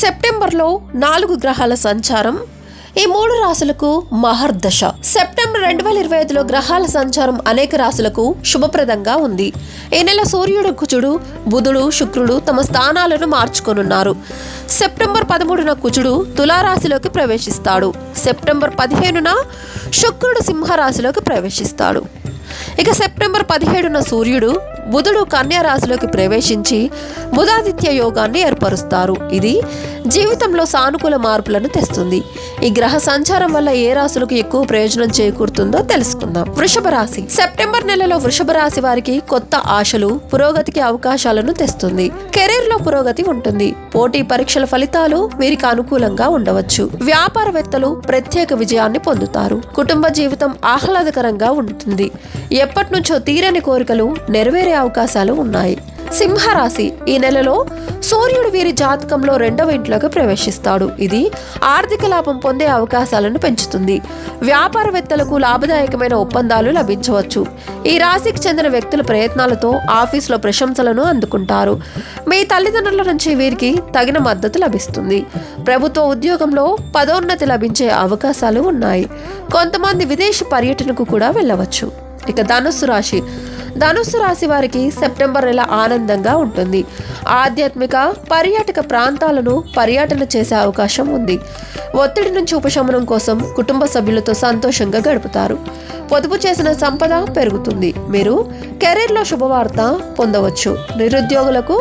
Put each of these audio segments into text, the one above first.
సెప్టెంబర్లో నాలుగు గ్రహాల సంచారం ఈ మూడు రాశులకు మహర్దశ సెప్టెంబర్ రెండు వేల ఇరవై ఐదులో గ్రహాల సంచారం అనేక రాశులకు శుభప్రదంగా ఉంది. ఈ నెల సూర్యుడు కుచుడు బుధుడు శుక్రుడు తమ స్థానాలను మార్చుకొనున్నారు. సెప్టెంబర్ పదమూడున కుచుడు తులారాశిలోకి ప్రవేశిస్తాడు. సెప్టెంబర్ పదిహేనున శుక్రుడు సింహరాశిలోకి ప్రవేశిస్తాడు. ఇక సెప్టెంబర్ పదిహేడున సూర్యుడు బుధుడు కన్యారాశిలోకి ప్రవేశించి బుధాదిత్య యోగాన్ని ఏర్పరుస్తారు. ఇది జీవితంలో సానుకూల మార్పులను తెస్తుంది. ఈ గ్రహ సంచారం వల్ల ఏ రాశులకు ఎక్కువ ప్రయోజనం చేకూరుతుందో తెలుసుకుందాం. వృషభ రాశి. సెప్టెంబర్ నెలలో వృషభ రాశి వారికి కొత్త ఆశలు పురోగతికి అవకాశాలను తెస్తుంది. కెరీర్లో పురోగతి ఉంటుంది. పోటీ పరీక్షల ఫలితాలు వీరికి అనుకూలంగా ఉండవచ్చు. వ్యాపారవేత్తలు ప్రత్యేక విజయాన్ని పొందుతారు. కుటుంబ జీవితం ఆహ్లాదకరంగా ఉంటుంది. ఎప్పటి నుంచో తీరని కోరికలు నెరవేరే అవకాశాలు ఉన్నాయి. సింహరాశి. ఈ నెలలో సూర్యుడు వీరి జాతకంలో రెండవ ఇంట్లోకి ప్రవేశిస్తాడు. ఇది ఆర్థిక లాభం పొందే అవకాశాలను పెంచుతుంది. వ్యాపారవేత్తలకు లాభదాయకమైన ఒప్పందాలు లభించవచ్చు. ఈ రాశికి చెందిన వ్యక్తుల ప్రయత్నాలతో ఆఫీసులో ప్రశంసలను అందుకుంటారు. మీ తల్లిదండ్రుల నుంచి వీరికి తగిన మద్దతు లభిస్తుంది. ప్రభుత్వ ఉద్యోగంలో పదోన్నతి లభించే అవకాశాలు ఉన్నాయి. కొంతమంది విదేశీ పర్యటనకు కూడా వెళ్ళవచ్చు. ఇక ధనుస్సు రాశి. ధనుస్సు రాశి వారికి సెప్టెంబర్ నెల ఆనందంగా ఉంటుంది. ఆధ్యాత్మిక పర్యాటక ప్రాంతాలను పర్యటన చేసే అవకాశం ఉంది. ఒత్తిడి నుంచి ఉపశమనం కోసం కుటుంబ సభ్యులతో సంతోషంగా గడుపుతారు. పొదుపు చేసిన సంపద పెరుగుతుంది. మీరు కెరీర్లో శుభవార్త పొందవచ్చు. నిరుద్యోగులకు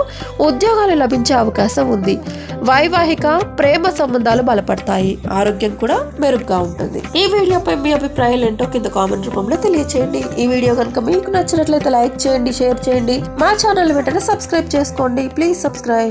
ఉద్యోగాలు లభించే అవకాశం ఉంది. వైవాహిక ప్రేమ సంబంధాలు బలపడతాయి. ఆరోగ్యం కూడా మెరుగ్గా ఉంటుంది. ఈ వీడియోపై మీ అభిప్రాయాలు ఏంటో కింద కామెంట్ రూపంలో తెలియచేయండి. ఈ వీడియో కనుక మీకు నచ్చినట్లయితే లైక్ చేయండి షేర్ చేయండి. మా ఛానల్ వెంటనే సబ్స్క్రైబ్ చేసుకోండి. Please subscribe.